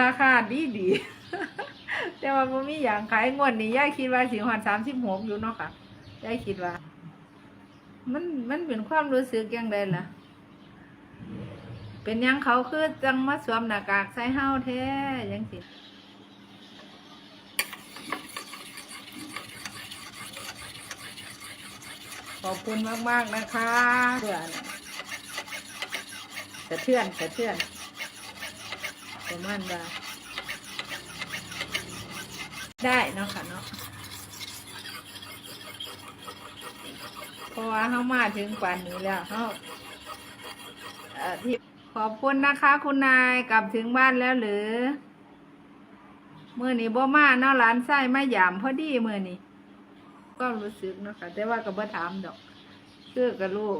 ราคาดีดีแต่ว่าบ่มีอย่างขายงวดนี้ยายคิดว่าสิฮอด36อยู่เนาะค่ะยายคิดว่า มันมันเป็นความรู้สึกยังไงล่ะ เป็นยังเขาคือจังมาสวมหน้ากากใส่เฮาแท้ยังสิขอบคุณมาก ๆ นะคะเพื่อนสะเทือนสะเทือน ประมาณว่าได้เนาะค่ะเนาะเพราะว่าเขามาถึงป่านนี้แล้วเขาที่ขอบคุณนะคะ คุณนายกลับถึงบ้านแล้วหรือเมื่อนี้บ่มาเนาะหลานไส้ไมาหยามพอดีเมื่อนี้ก็รู้สึกเนาะค่ะแต่ว่าก็บ่ถามดอกเชื่อกับลูก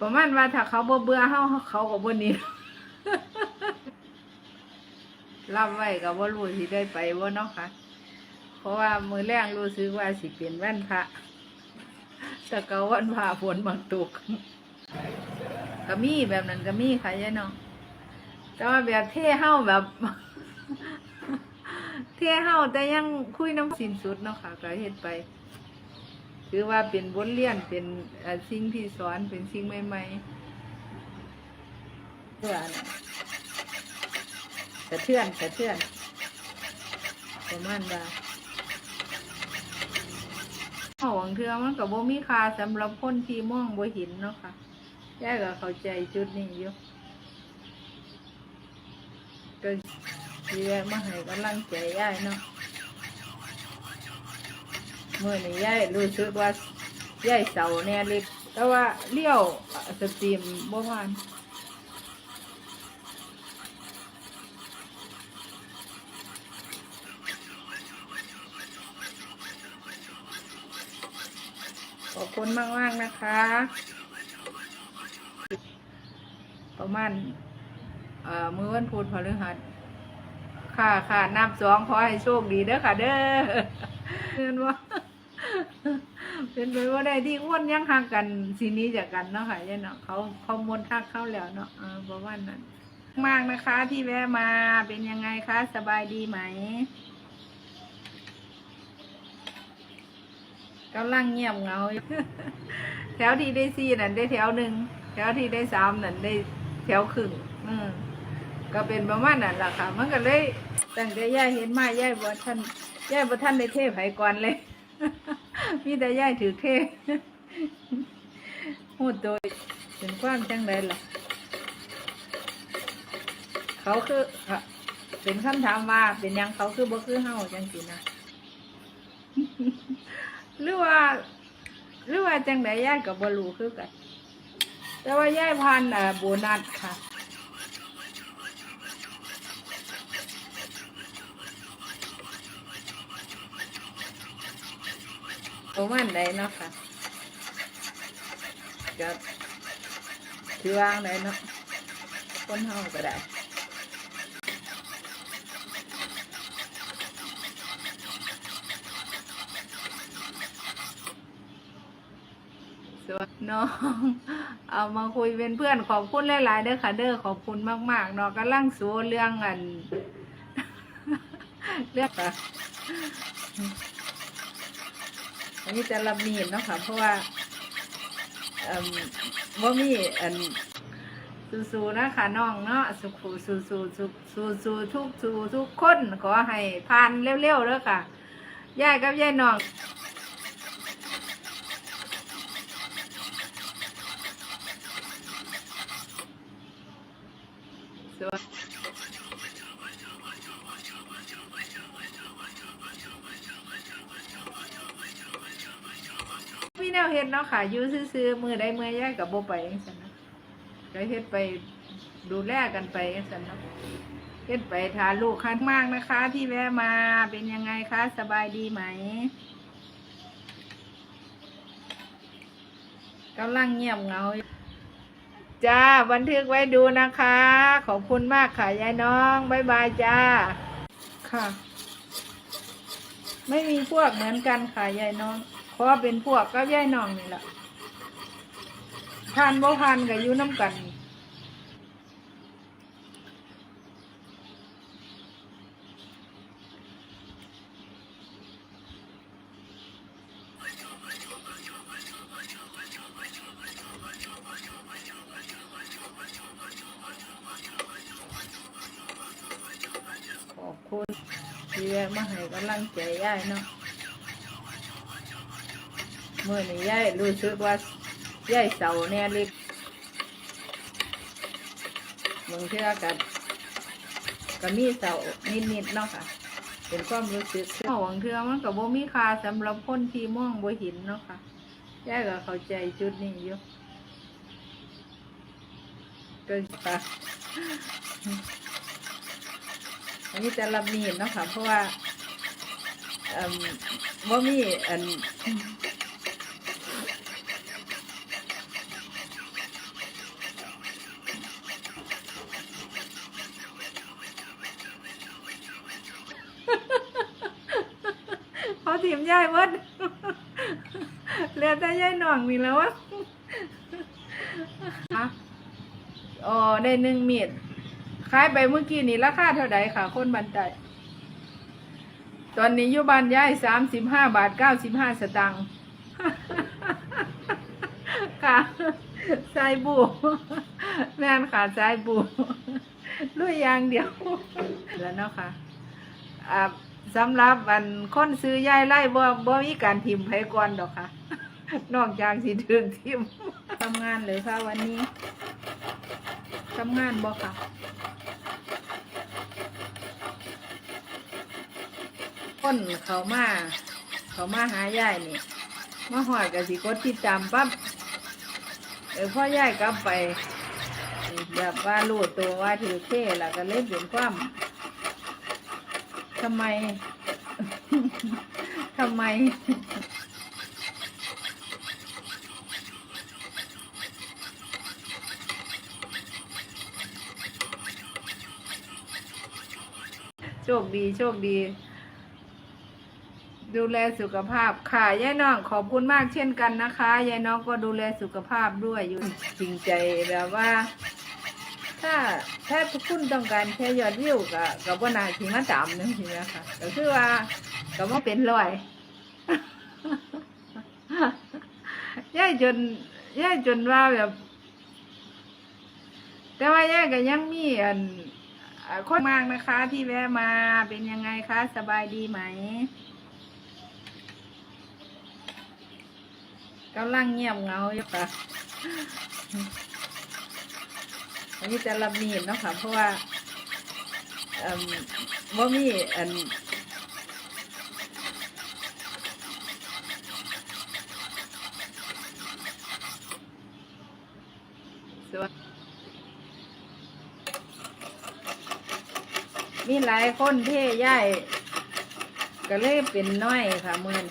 ประมาณว่าถ้าเขาบ่เบื่อเฮาเขาก็บ่นี้ รับไว้ก็บ่รู้สิได้ไปบ่เนาะค่ะ เพราะว่ามือแรงรู้สึกว่าสิเป็นแว่นพระแต่ก็วันพระฝนบางตกก็มีแบบนั้นก็มีค่ะยายเนาะแต่ว่าแบบเท่เฮาแบบ เท่เฮาแต่ยังคุยน้ำสินสุดเนาะค่ะก็เฮ็ดไปถือว่าเป็นบทเรียนเป็นสิ่งที่สอนเป็นสิ่งใหม่ๆเพื่อนะ สะเทือนสะเทือนประมาณว่าหวังเทือมันกับโบมีคาสำหรับคนที่มองบ่เห็นเนาะค่ะแยายก็เข้าใจจุดนี้อยู่ก็สิแวะมาให้กำลังใจยายเนาะเมื่อนี้ยายรู้สึกว่ายายเสาแน่เล็กแต่ว่าเลี้ยวสตรีมบ่ผ่าน อบคุณมากมากนะคะ ประมาณเอ่อมือวันพุธพฤหัสค่ะค่ะนับสองขอให้โชคดีเด้อค่ะ เด้อเงินว่าเป็นไปว่าได้ที่อ้วนยังห่างกันสีนี้จากกันเนาะค่ะยายเนาะเขาเขามวนทักเข้าแล้วเนาะเออประมาณนั้นมากนะคะที่แวะมาเป็นยังไงคะ สบายดีไหม กำลังเงียบเงาอยู่แถวที่ได้สี่นั่นได้แถวหนึ่ง แถวที่ได้สามนั่นได้แถวครึ่งอืมก็เป็นประมาณนั้นแหละค่ะ มันก็เลยตั้งแต่ย่าเห็นมาย่ายบ่ท่านย่ายบ่ท่านได้เทพไผก่อนเลย มีแต่ย่าถือเทพพูดโดยเป็นความจังไรล่ะ เขาคือเป็นคำถามว่าเป็นยังเขาคือบ่คือเฮาจังสินะ หรือว่า หรือว่าจังไดย่ายกับบรูคือกัน แต่ว่าย่ายพันอ่าโบนัสค่ะประมาณใดเนาะค่ะก็ถือวางได้เนาะคนเฮาก็ได้ สวนน้อง เอามาคุยเป็นเพื่อนขอบคุณหลายๆเด้อค่ะ เด้อขอบคุณมากๆเนาะกำลังสูเรื่องอันเรื่องอะอันนี้จะรับมีดเนาะค่ะ เพราะว่าเอ่มว่ามีอันสู้ๆนะคะน้องเนาะสุขสู้ๆสู้ๆสู้ๆทุกสู้ทุกคนขอให้ผ่านเร็วๆเด้อค่ะยายกับยายน้อง สวัสมีแนวเฮ็ดเนาะค่ะอยู่ซื่อๆมือใดมือแยกกับโบไปจังซั่นนะก็เฮ็ดไปดูแลกันไปจังซั่นนะเฮ็ดไปทานลูกคันมากนะคะ ที่แวะมาเป็นยังไงคะสบายดีไหมกำลังเงียบเงา จ้าบันทึกไว้ดูนะคะ ขอบคุณมากค่ะยายน้องบ๊ายบายจ้า ค่ะ ไม่มีพวกเหมือนกันค่ะยายน้องเพราะเป็นพวกก็ยายน้องนี่แหละทานบ่ทานกับยูน้ำกัน ขอบคุณเที่แวะมาให้กำลังใจยายเนาะเมื่อนี้ยายรู้สึกว่ายายเสาแน่ลิบมึงเชื่อกันก็มีเสานิดๆเนาะค่ะเป็นความรู้สึกเสาหวังเทือมันกับโบมีคาสำหรับคนที่ม่วงโบหินเนาะค่ะยายก็เขาใจจุดนี้อยู่ ก็ค่ะอันนี้จะรับมีดเนาะค่ะ เพราะว่าว่ามีอันพอทีมยายเบิดเหลือแต่ย่ายหน่องนี่แล้ววะ อ๋อได้หนึ่งเมีดขายไปเมื่อกี้นี่ราคาเท่าไหร่ค่ะ คนบันไดตอนนี้อยู่บ้านย้ายสามสิบห้าบาทเก้าสิบห้าสตังค์ค่ะสายบูแม่นค่ะสายบูลุยยางเดียวแล้วเนาะค่ะอ่าสำหรับอันคนซื้อยายไล่บ่บ่มีการทิมไผก่อนดอกค่ะ นอกจากสิถึงทิมทำงานเลยค่ะวันนี้ ทำงานบ่ค่ะคนเขามา เขามาหายายนี่มาหอดกับสิกดที่จำปั๊บเออพ่อยายกลับไปแบบว่ารู้ตัวว่าถือเท่แล้วก็เล่นเป็นความทำไม ทำไม โชคดีโชคดี ดูแลสุขภาพค่ะยายน้องขอบคุณมากเช่นกันนะคะยายน้องก็ดูแลสุขภาพด้วยอยู่จริงใจแบบว่า ถ้าถ้าทุกคนต้องการแค่ยอดวิวกับกับว่านาทีมาตามนึงทีนะคะก็คือว่าก็ว่าเป็นร้อยย่ายจนย่ายจนว่าแบบ แต่ว่าย่ายก็ยังมีอัน คนมากนะคะ ที่แวะมาเป็นยังไงคะ สบายดีไหมกำลังเงียบเงาอยู่ค่ะอันนี้จะรับมีดเนาะค่ะ เพราะว่าเออว่ามีอันส่วน มีหลายคนเท่ย่ายก็เลยเป็นน้อยค่ะมือน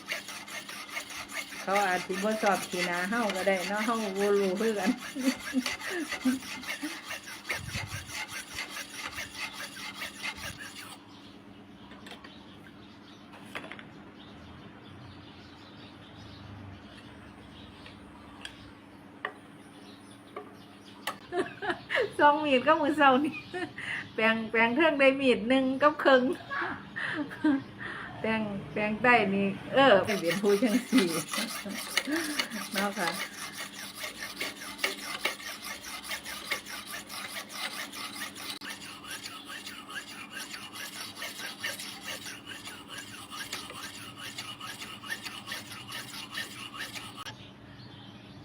เขาอาจสิบ่สอบขีนาเฮาก็ได้เนาะเฮาบ่รู้คือกันสองมีดก็มือเศร้านี่ แปลงแปลงเทิงได้มีดหนึ่งกับครึ่งแปลงแปลงใต้นี่ เออเป็นเป็นผู้ช่างสี่เนาะค่ะ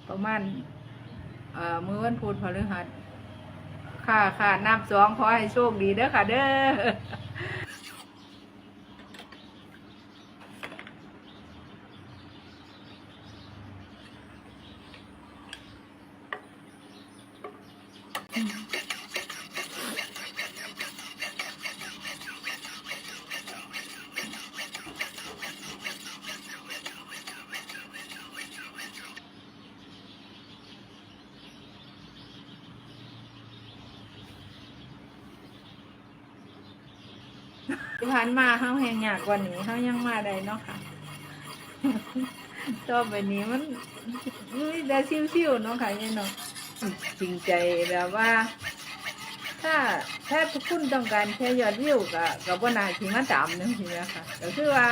ประมาณเอ่อมือวันพุธพฤหัส ค่ะค่ะนับสองขอให้โชคดีเด้อค่ะเด้อ ที่ผ่านมาเขาแหงยากกว่านี้เขายังมาได้เนาะค่ะต่อไปนี้มันมันได้ชิวๆเนาะค่ะยายเนาะจริงใจแบบว่า ถ้าถ้าทุกคนต้องการแค่ยอดวิวกับกับว่านาทีมาตามนึงทีนะคะก็คือว่า